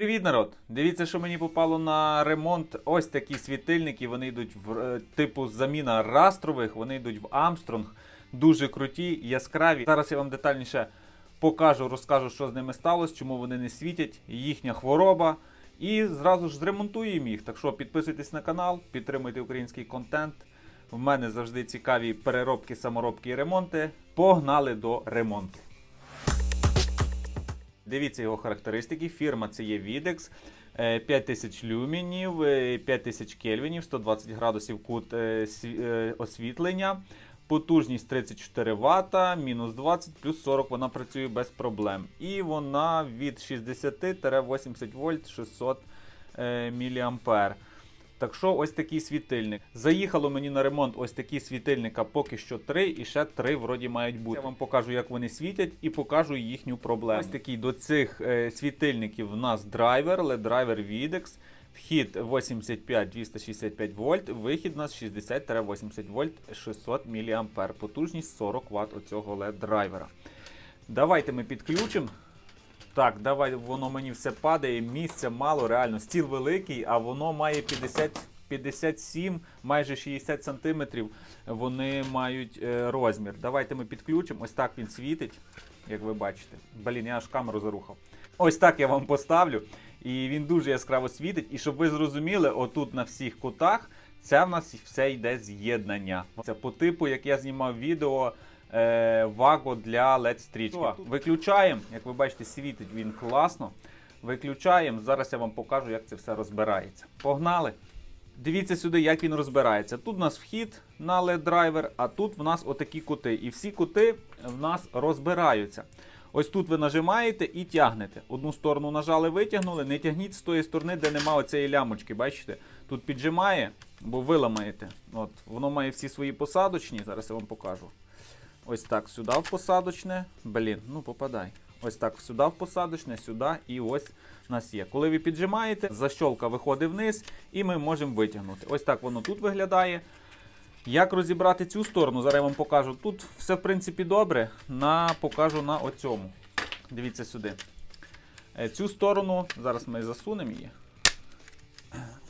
Привіт, народ! Дивіться, що мені попало на ремонт. Ось такі світильники. Вони йдуть в е, типу заміна растрових, вони йдуть в Армстронг. Дуже круті, яскраві. Зараз я вам детальніше покажу, розкажу, що з ними сталося, чому вони не світять, їхня хвороба. І зразу ж зремонтуємо їх. Так що підписуйтесь на канал, підтримуйте український контент. В мене завжди цікаві переробки, саморобки і ремонти. Погнали до ремонту. Дивіться його характеристики. Фірма це є Videx. е, 5000 люмінів, е, 5000 кельвінів, 120 градусів кут е, сві- е, освітлення. Потужність 34 Вт, мінус 20, плюс 40 вона працює без проблем. І вона від 60-80 вольт 600 е, мА. Так що ось такий світильник. Заїхало мені на ремонт ось такі світильника поки що три, і ще три вроді мають бути. Я вам покажу, як вони світять, і покажу їхню проблему. Ось такий до цих е, світильників в нас драйвер, LED драйвер Videx. Вхід 85-265 вольт, вихід у нас 60-80 вольт 600 мА. Потужність 40 Вт оцього LED драйвера. Давайте ми підключимо. Так, давай, воно мені все падає, місця мало, реально. Стіл великий, а воно має 50, 57, майже 60 сантиметрів. Вони мають е, розмір. Давайте ми підключимо. Ось так він світить, як ви бачите. Блін, я аж камеру зарухав. Ось так я вам поставлю. І він дуже яскраво світить. І щоб ви зрозуміли, отут на всіх кутах це в нас все йде з'єднання. Це по типу, як я знімав відео е, ваго для LED стрічки. Виключаємо, як ви бачите, світить він класно. Виключаємо. Зараз я вам покажу, як це все розбирається. Погнали! Дивіться сюди, як він розбирається. Тут у нас вхід на LED драйвер, а тут в нас отакі кути. І всі кути в нас розбираються. Ось тут ви нажимаєте і тягнете. Одну сторону нажали, витягнули, не тягніть з тої сторони, де нема оцієї лямочки. Бачите? Тут піджимає, бо ви ламаєте. От, воно має всі свої посадочні. Зараз я вам покажу. Ось так сюди в посадочне. Блін, ну попадай. Ось так сюди в посадочне, сюди і ось нас є. Коли ви піджимаєте, защолка виходить вниз і ми можемо витягнути. Ось так воно тут виглядає. Як розібрати цю сторону, зараз я вам покажу. Тут все в принципі добре. На, покажу на оцьому. Дивіться сюди. Е, Цю сторону, зараз ми засунемо її.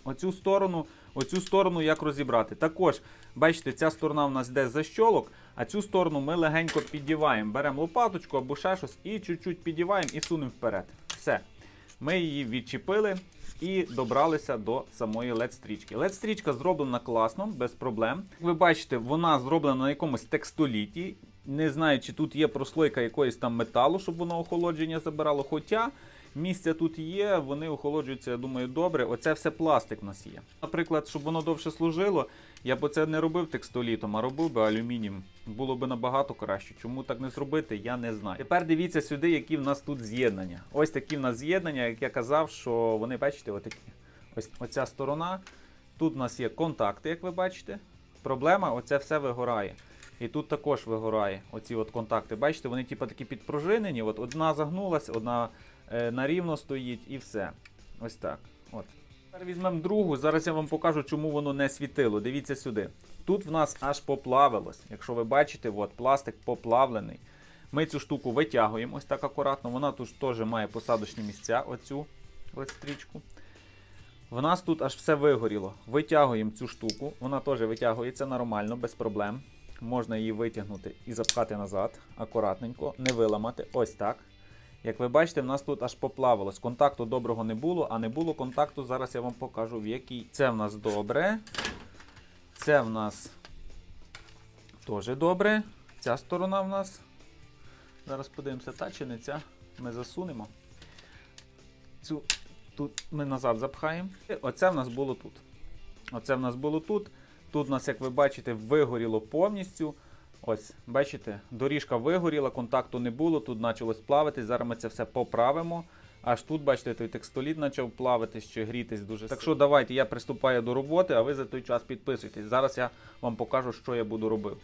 Оцю сторону, оцю сторону як розібрати. Також, бачите, ця сторона в нас йде з защолок, а цю сторону ми легенько піддіваємо. Беремо лопаточку або ще щось і чуть-чуть піддіваємо і сунемо вперед. Все. Ми її відчепили і добралися до самої LED-стрічки. LED-стрічка зроблена класно, без проблем. Як ви бачите, вона зроблена на якомусь текстоліті. Не знаю, чи тут є прослойка якоїсь там металу, щоб воно охолодження забирало. Хоча місця тут є, вони охолоджуються, я думаю, добре. Оце все пластик у нас є. Наприклад, щоб воно довше служило, я б це не робив текстолітом, а робив би алюмінієм. Було б набагато краще. Чому так не зробити, я не знаю. Тепер дивіться сюди, які в нас тут з'єднання. Ось такі в нас з'єднання, як я казав, що вони, бачите, отакі. Ось оця сторона. Тут у нас є контакти, як ви бачите. Проблема, оце все вигорає. І тут також вигорає оці от контакти. Бачите, вони типу такі підпружинені. От одна загнулася, одна е, на рівно стоїть і все. Ось так. От. Тепер візьмемо другу. Зараз я вам покажу, чому воно не світило. Дивіться сюди. Тут в нас аж поплавилось. Якщо ви бачите, от, пластик поплавлений. Ми цю штуку витягуємо ось так акуратно. Вона тут теж має посадочні місця, оцю ось стрічку. В нас тут аж все вигоріло. Витягуємо цю штуку. Вона теж витягується нормально, без проблем. Можна її витягнути і запхати назад, акуратненько, не виламати. Ось так. Як ви бачите, в нас тут аж поплавилось. Контакту доброго не було, а не було контакту. Зараз я вам покажу, в якій. Це в нас добре. Це в нас теж добре. Ця сторона в нас. Зараз подивимося, та чи не ця. Ми засунемо. Цю тут ми назад запхаємо. Оце в нас було тут. Оце в нас було тут. Тут у нас, як ви бачите, вигоріло повністю. Ось, бачите, доріжка вигоріла, контакту не було, тут почалось плавитись. Зараз ми це все поправимо. Аж тут, бачите, той текстоліт почав плавитись чи грітись дуже. Так що давайте я приступаю до роботи, а ви за той час підписуйтесь. Зараз я вам покажу, що я буду робити.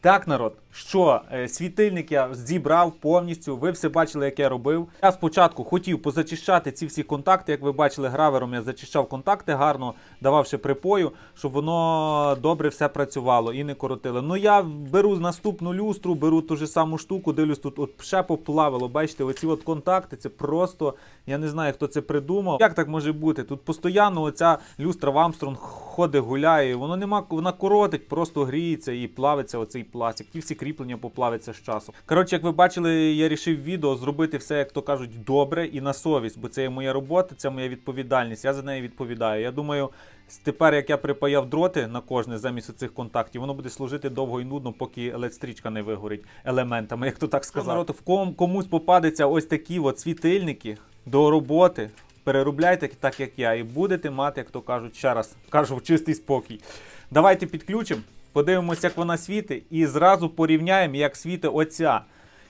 Так, народ, що е, світильник я зібрав повністю. Ви все бачили, як я робив. Я спочатку хотів позачищати ці всі контакти. Як ви бачили, гравером я зачищав контакти гарно, дававши припою, щоб воно добре все працювало і не коротило. Ну я беру наступну люстру, беру ту ж саму штуку, дивлюсь, тут от ще поплавило. Бачите, оці от контакти, це просто я не знаю, хто це придумав. Як так може бути? Тут постійно оця люстра в Амстронг ходить, гуляє. Воно нема, вона коротить, просто гріється і плавиться оцей пластик. Ті всі кріплення поплавиться з часом. Коротше, як ви бачили, я рішив відео зробити все, як то кажуть, добре і на совість, бо це є моя робота, це моя відповідальність. Я за неї відповідаю. Я думаю, тепер як я припаяв дроти на кожне замість цих контактів, воно буде служити довго і нудно, поки LED-стрічка не вигорить елементами, як то так сказати. Народ, в ком комусь попадеться ось такі от світильники до роботи. Переробляйте так, як я, і будете мати, як то кажуть, ще раз кажу, чистий спокій. Давайте підключимо, подивимося, як вона світить, і зразу порівняємо, як світить оця,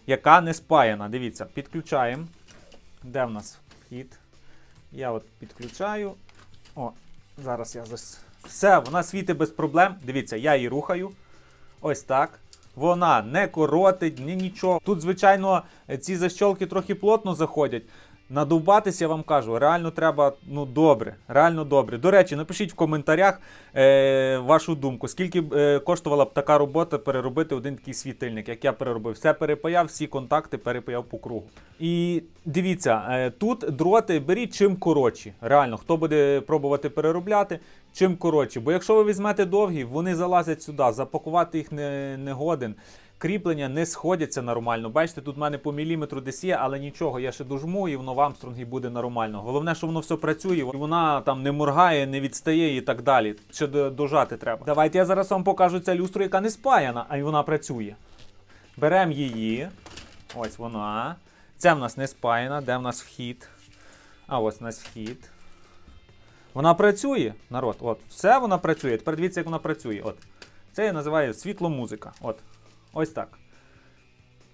яка не спаяна. Дивіться, підключаємо. Де в нас вхід? Я от підключаю. О, зараз я зас... Все, вона світить без проблем. Дивіться, я її рухаю. Ось так. Вона не коротить, ні нічого. Тут, звичайно, ці защолки трохи плотно заходять. Надовбатись, я вам кажу, реально треба ну добре, реально добре. До речі, напишіть в коментарях е, вашу думку, скільки е, коштувала б така робота переробити один такий світильник, як я переробив. Все перепаяв, всі контакти перепаяв по кругу. І дивіться, е, тут дроти беріть чим коротші. Реально, хто буде пробувати переробляти, чим коротші. Бо якщо ви візьмете довгі, вони залазять сюди, запакувати їх не, не годен. Кріплення не сходяться нормально. Бачите, тут в мене по міліметру десь є, але нічого, я ще дожму, і воно в Амстронгі буде нормально. Головне, що воно все працює, і вона там не моргає, не відстає і так далі. Ще дожати треба. Давайте я зараз вам покажу цю люстру, яка не спаяна, а й вона працює. Беремо її. Ось вона. Це в нас не спаяна, де в нас вхід. А ось у нас вхід. Вона працює, народ. От, все вона працює. Тепер дивіться, як вона працює. От. Це я називаю світломузика. От. Ось так.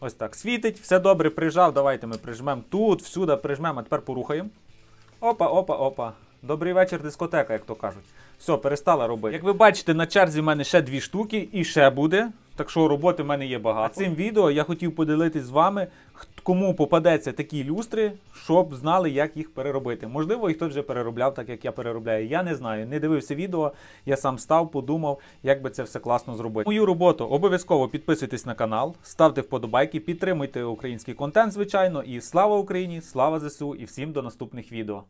Ось так. Світить, все добре, прижав. Давайте ми прижмемо тут, всюди прижмемо, а тепер порухаємо. Опа, опа, опа. Добрий вечір, дискотека, як то кажуть. Все, перестала робити. Як ви бачите, на черзі в мене ще дві штуки і ще буде. Так що роботи в мене є багато. А цим відео я хотів поділитись з вами, кому попадеться такі люстри, щоб знали, як їх переробити. Можливо, і хтось вже переробляв, так як я переробляю. Я не знаю. Не дивився відео, я сам став, подумав, як би це все класно зробити. Мою роботу обов'язково підписуйтесь на канал, ставте вподобайки, підтримуйте український контент, звичайно. І слава Україні, слава ЗСУ і всім до наступних відео.